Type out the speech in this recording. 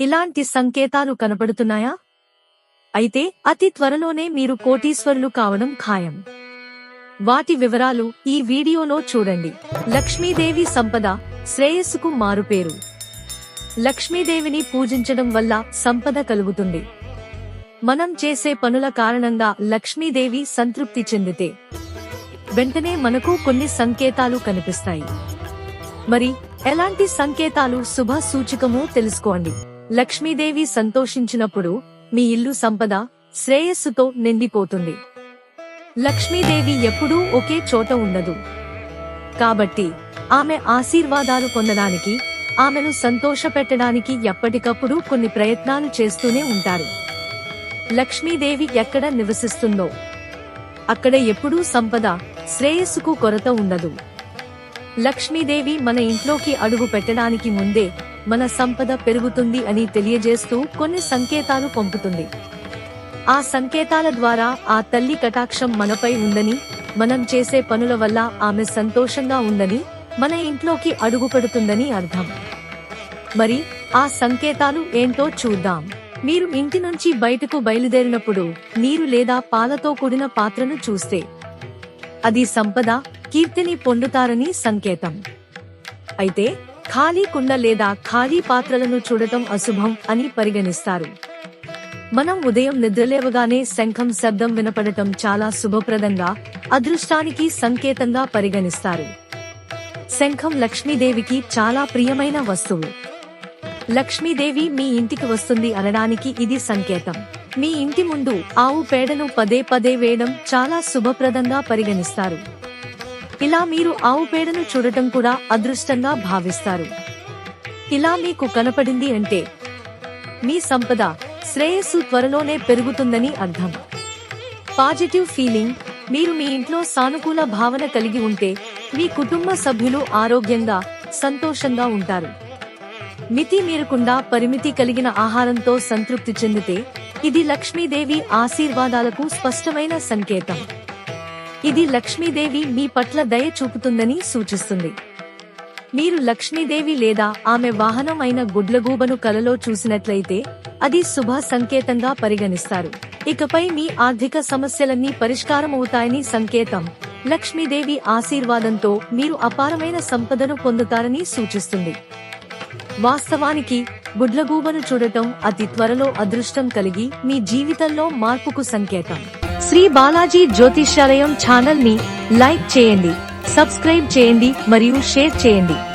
ఇలాంటి సంకేతాలు కనపడుతున్నాయా అయితే అతి త్వరలోనే మీరు కోటీశ్వరులు కావడం ఖాయం. వాటి వివరాలు ఈ వీడియోలో చూడండి. లక్ష్మీదేవి సంపద శ్రేయస్సుకు మారుపేరు. లక్ష్మీదేవిని పూజించడం వల్ల సంపద కలుగుతుంది. మనం చేసే పనుల కారణంగా లక్ష్మీదేవి సంతృప్తి చెందితే. వెంటనే మనకు కొన్ని సంకేతాలు కనిపిస్తాయి. మరి ఎలాంటి సంకేతాలు శుభ సూచకమో తెలుసుకోండి. లక్ష్మీదేవి సంతోషించినప్పుడు మీ ఇల్లు సంపద శ్రేయస్సుతో నిండిపోతుంది. లక్ష్మీదేవి ఎప్పుడూ ఒకే చోట ఉండదు. కాబట్టి ఆమె ఆశీర్వాదాలు పొందడానికి ఆమెను సంతోషపెట్టడానికి ఎప్పటికప్పుడు కొన్ని ప్రయత్నాలు చేస్తూనే ఉంటారు. లక్ష్మీదేవి ఎక్కడ నివసిస్తుందో అక్కడ ఎప్పుడూ సంపద శ్రేయస్సుకు కొరత ఉండదు. లక్ష్మీదేవి మన ఇంట్లోకి అడుగు పెట్టడానికి ముందే మన సంపద పెరుగుతుంది అని తెలియజేస్తూ కొన్ని సంకేతాలు పంపుతుంది. ఆ సంకేతాల ద్వారా ఆ తల్లి కటాక్షం మనపై ఉందని మనం చేసే పనుల వల్ల ఆమె సంతోషంగా ఉందని మన ఇంట్లోకి అడుగుపెడుతుందని అర్థం. మరి ఆ సంకేతాలు ఏంటో చూద్దాం. మీరు ఇంటి నుంచి బయటకు బయలుదేరినప్పుడు నీరు లేదా పాలతో కూడిన పాత్రను చూస్తే అది సంపద కీర్తిని పొందుతారని సంకేతం. అయితే ఖాళీ కుండ లేదా ఖాళీ పాత్రలను చూడటం అశుభం అని పరిగణిస్తారు. మనం ఉదయం నిద్రలేవగానే శంఖం శబ్దం వినపడటం చాలా శుభప్రదంగా అదృష్టానికి సంకేతంగా పరిగణిస్తారు. శంఖం లక్ష్మీదేవికి చాలా ప్రియమైన వస్తువు. లక్ష్మీదేవి మీ ఇంటికి వస్తుంది అనడానికి ఇది సంకేతం. మీ ఇంటి ముందు ఆవు పేడను పదే పదే వేయడం చాలా శుభప్రదంగా పరిగణిస్తారు. ఇలా మీరు ఆవు పేడను చూడటం కూడా అదృష్టంగా భావిస్తారు. ఇలా మీకు కనపడింది అంటే మీ సంపద శ్రేయస్సు త్వరలోనే పెరుగుతుందని అర్థం. పాజిటివ్ ఫీలింగ్ మీరు మీ ఇంట్లో సానుకూల భావన కలిగి ఉంటే మీ కుటుంబ సభ్యులు ఆరోగ్యంగా సంతోషంగా ఉంటారు. మితి మీరకుండా పరిమితి కలిగిన ఆహారంతో సంతృప్తి చెందితే ఇది లక్ష్మీదేవి ఆశీర్వాదాలకు స్పష్టమైన సంకేతం. ఇది లక్ష్మీదేవి మీ పట్ల దయ చూపుతుందని సూచిస్తుంది. మీరు లక్ష్మీదేవి లేదా ఆమె వాహనం అయిన గుడ్లగూబను కలలో చూసినట్లయితే అది శుభ సంకేతంగా పరిగణిస్తారు. ఇకపై మీ ఆర్థిక సమస్యలన్నీ పరిష్కారమవుతాయని సంకేతం. లక్ష్మీదేవి ఆశీర్వాదంతో మీరు అపారమైన సంపదను పొందుతారని సూచిస్తుంది. వాస్తవానికి గుడ్లగూబను చూడటం అతి త్వరలో అదృష్టం కలిగి మీ జీవితంలో మార్పుకు సంకేతం. శ్రీ బాలాజీ జ్యోతిష్యాలయం ఛానల్ని లైక్ చేయండి సబ్స్క్రైబ్ చేయండి మరియు షేర్ చేయండి.